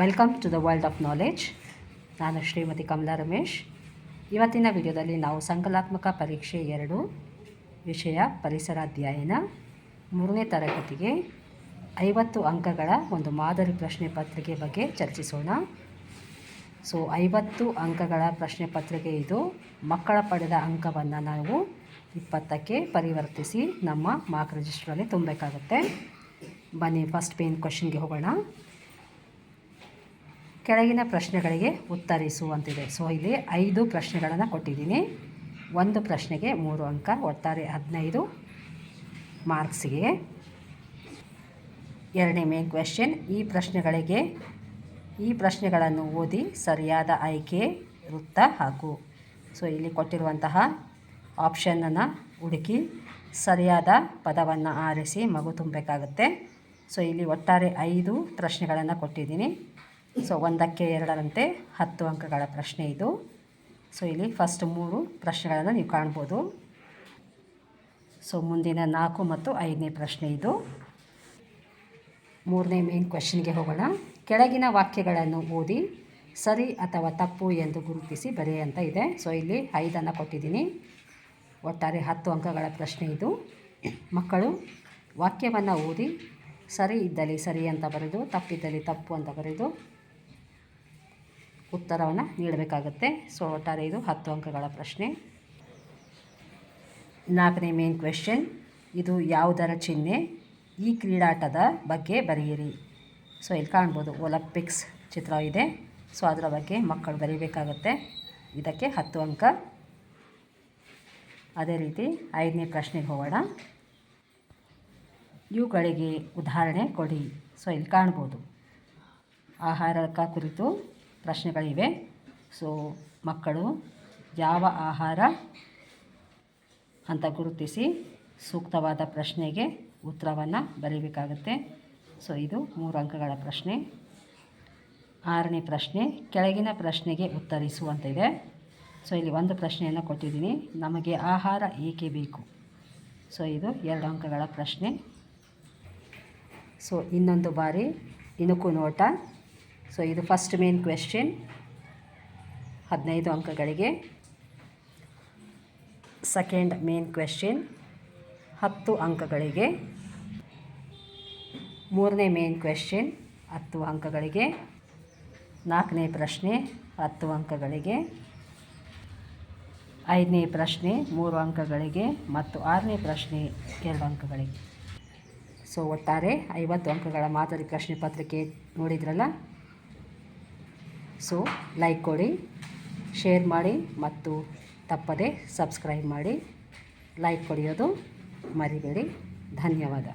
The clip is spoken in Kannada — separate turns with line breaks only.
Welcome to the world of knowledge ನಾನು ಶ್ರೀಮತಿ ಕಮಲಾ ರಮೇಶ್. ಇವತ್ತಿನ ವಿಡಿಯೋದಲ್ಲಿ ನಾವು ಸಂಕಲಾತ್ಮಕ ಪರೀಕ್ಷೆ ಎರಡು, ವಿಷಯ ಪರಿಸರ ಅಧ್ಯಯನ. ಮೂರನೇ ತರಗತಿಗೆ ಐವತ್ತು ಅಂಕಗಳ ಒಂದು ಮಾದರಿ ಪ್ರಶ್ನೆ ಪತ್ರಿಕೆ ಬಗ್ಗೆ ಚರ್ಚಿಸೋಣ. ಸೊ ಐವತ್ತು ಅಂಕಗಳ ಪ್ರಶ್ನೆ ಪತ್ರಿಕೆ ಇದು. ಮಕ್ಕಳ ಪಡೆದ ಅಂಕವನ್ನು ನಾವು ಇಪ್ಪತ್ತಕ್ಕೆ ಪರಿವರ್ತಿಸಿ ನಮ್ಮ ಮಾರ್ಕ್ ರಿಜಿಸ್ಟ್ರಲ್ಲಿ ತುಂಬಬೇಕಾಗುತ್ತೆ. ಬನ್ನಿ ಫಸ್ಟ್ ಪೇನ್ ಕ್ವಶನ್ಗೆ ಹೋಗೋಣ. ಕೆಳಗಿನ ಪ್ರಶ್ನೆಗಳಿಗೆ ಉತ್ತರಿಸುವಂತಿದೆ. ಸೊ ಇಲ್ಲಿ ಐದು ಪ್ರಶ್ನೆಗಳನ್ನು ಕೊಟ್ಟಿದ್ದೀನಿ. ಒಂದು ಪ್ರಶ್ನೆಗೆ ಮೂರು ಅಂಕ, ಒಟ್ಟಾರೆ ಹದಿನೈದು ಮಾರ್ಕ್ಸಿಗೆ. ಎರಡನೇ ಮೇನ್ ಕ್ವೆಶ್ಚನ್ ಈ ಪ್ರಶ್ನೆಗಳಿಗೆ, ಈ ಪ್ರಶ್ನೆಗಳನ್ನು ಓದಿ ಸರಿಯಾದ ಆಯ್ಕೆ, ವೃತ್ತ ಹಾಕು ಸೊ ಇಲ್ಲಿ ಕೊಟ್ಟಿರುವಂತಹ ಆಪ್ಷನನ್ನು ಹುಡುಕಿ ಸರಿಯಾದ ಪದವನ್ನು ಆರಿಸಿ ಮಗು ತುಂಬಬೇಕಾಗುತ್ತೆ. ಸೊ ಇಲ್ಲಿ ಒಟ್ಟಾರೆ ಐದು ಪ್ರಶ್ನೆಗಳನ್ನು ಕೊಟ್ಟಿದ್ದೀನಿ. ಸೊ ಒಂದಕ್ಕೆ ಎರಡರಂತೆ ಹತ್ತು ಅಂಕಗಳ ಪ್ರಶ್ನೆ ಇದು. ಸೊ ಇಲ್ಲಿ ಫಸ್ಟ್ ಮೂರು ಪ್ರಶ್ನೆಗಳನ್ನು ನೀವು ಕಾಣ್ಬೋದು. ಸೊ ಮುಂದಿನ ನಾಲ್ಕು ಮತ್ತು ಐದನೇ ಪ್ರಶ್ನೆ ಇದು. ಮೂರನೇ ಮೇನ್ ಕ್ವೆಶನ್ಗೆ ಹೋಗೋಣ. ಕೆಳಗಿನ ವಾಕ್ಯಗಳನ್ನು ಓದಿ, ಸರಿ ಅಥವಾ ತಪ್ಪು ಎಂದು ಗುರುತಿಸಿ ಬರೆ ಅಂತ ಇದೆ. ಸೊ ಇಲ್ಲಿ ಐದನ್ನು ಕೊಟ್ಟಿದ್ದೀನಿ. ಒಟ್ಟಾರೆ ಹತ್ತು ಅಂಕಗಳ ಪ್ರಶ್ನೆ ಇದು. ಮಕ್ಕಳು, ವಾಕ್ಯವನ್ನು ಓದಿ ಸರಿ ಇದ್ದಲ್ಲಿ ಸರಿ ಅಂತ ಬರೆದು, ತಪ್ಪಿದ್ದಲ್ಲಿ ತಪ್ಪು ಅಂತ ಬರೆದು ಉತ್ತರವನ್ನು ನೀಡಬೇಕಾಗುತ್ತೆ. ಸೊ, ಒಟ್ಟಾರೆ ಇದು ಹತ್ತು ಅಂಕಗಳ ಪ್ರಶ್ನೆ. ನಾಲ್ಕನೇ ಮೇನ್ ಕ್ವೆಶ್ಚನ್ ಇದು ಯಾವುದರ ಚಿಹ್ನೆ? ಈ ಕ್ರೀಡಾಟದ ಬಗ್ಗೆ ಬರೆಯಿರಿ. ಸೊ, ಇಲ್ಲಿ ಕಾಣ್ಬೋದು, ಒಲಂಪಿಕ್ಸ್ ಚಿತ್ರ ಇದೆ. ಸೊ, ಅದರ ಬಗ್ಗೆ ಮಕ್ಕಳು ಬರೀಬೇಕಾಗುತ್ತೆ. ಇದಕ್ಕೆ ಹತ್ತು ಅಂಕ. ಅದೇ ರೀತಿ ಐದನೇ ಪ್ರಶ್ನೆಗೆ ಹೋಗೋಣ. ಇವುಗಳಿಗೆ ಉದಾಹರಣೆ ಕೊಡಿ. ಸೊ, ಇಲ್ಲಿ ಕಾಣ್ಬೋದು. ಆಹಾರಕ ಕುರಿತು ಪ್ರಶ್ನೆಗಳಿವೆ. ಸೊ, ಮಕ್ಕಳು ಯಾವ ಆಹಾರ ಅಂತ ಗುರುತಿಸಿ ಸೂಕ್ತವಾದ ಪ್ರಶ್ನೆಗೆ ಉತ್ತರವನ್ನು ಬರೀಬೇಕಾಗುತ್ತೆ. ಸೊ, ಇದು ಮೂರು ಅಂಕಗಳ ಪ್ರಶ್ನೆ. ಆರನೇ ಪ್ರಶ್ನೆ, ಕೆಳಗಿನ ಪ್ರಶ್ನೆಗೆ ಉತ್ತರಿಸುವಂತಿದೆ. ಸೊ, ಇಲ್ಲಿ ಒಂದು ಪ್ರಶ್ನೆಯನ್ನು ಕೊಟ್ಟಿದ್ದೀನಿ. ನಮಗೆ ಆಹಾರ ಏಕೆ ಬೇಕು? ಸೊ, ಇದು ಎರಡು ಅಂಕಗಳ ಪ್ರಶ್ನೆ. ಸೊ ಇನ್ನೊಂದು ಬಾರಿ ಇಣುಕು ನೋಟ. ಸೊ ಇದು ಫಸ್ಟ್ ಮೇನ್ ಕ್ವೆಶ್ಚನ್ ಹದಿನೈದು ಅಂಕಗಳಿಗೆ. ಸೆಕೆಂಡ್ ಮೇನ್ ಕ್ವೆಶ್ಚನ್ ಹತ್ತು ಅಂಕಗಳಿಗೆ. ಮೂರನೇ ಮೇನ್ ಕ್ವೆಶ್ಚನ್ ಹತ್ತು ಅಂಕಗಳಿಗೆ. ನಾಲ್ಕನೇ ಪ್ರಶ್ನೆ, ಹತ್ತು ಅಂಕಗಳಿಗೆ. ಐದನೇ ಪ್ರಶ್ನೆ, ಮೂರು ಅಂಕಗಳಿಗೆ. ಮತ್ತು ಆರನೇ ಪ್ರಶ್ನೆ, ಎರಡು ಅಂಕಗಳಿಗೆ. ಸೊ ಒಟ್ಟಾರೆ ಐವತ್ತು ಅಂಕಗಳ ಮಾದರಿ ಪ್ರಶ್ನೆ ಪತ್ರಿಕೆ ನೋಡಿದ್ರಲ್ಲ? ಸೊ ಲೈಕ್ ಕೊಡಿ ಶೇರ್ ಮಾಡಿ ಮತ್ತು ತಪ್ಪದೆ ಸಬ್ಸ್ಕ್ರೈಬ್ ಮಾಡಿ. ಲೈಕ್ ಕೊಡಿಯೋದು ಮರಿಬೇಡಿ. ಧನ್ಯವಾದ.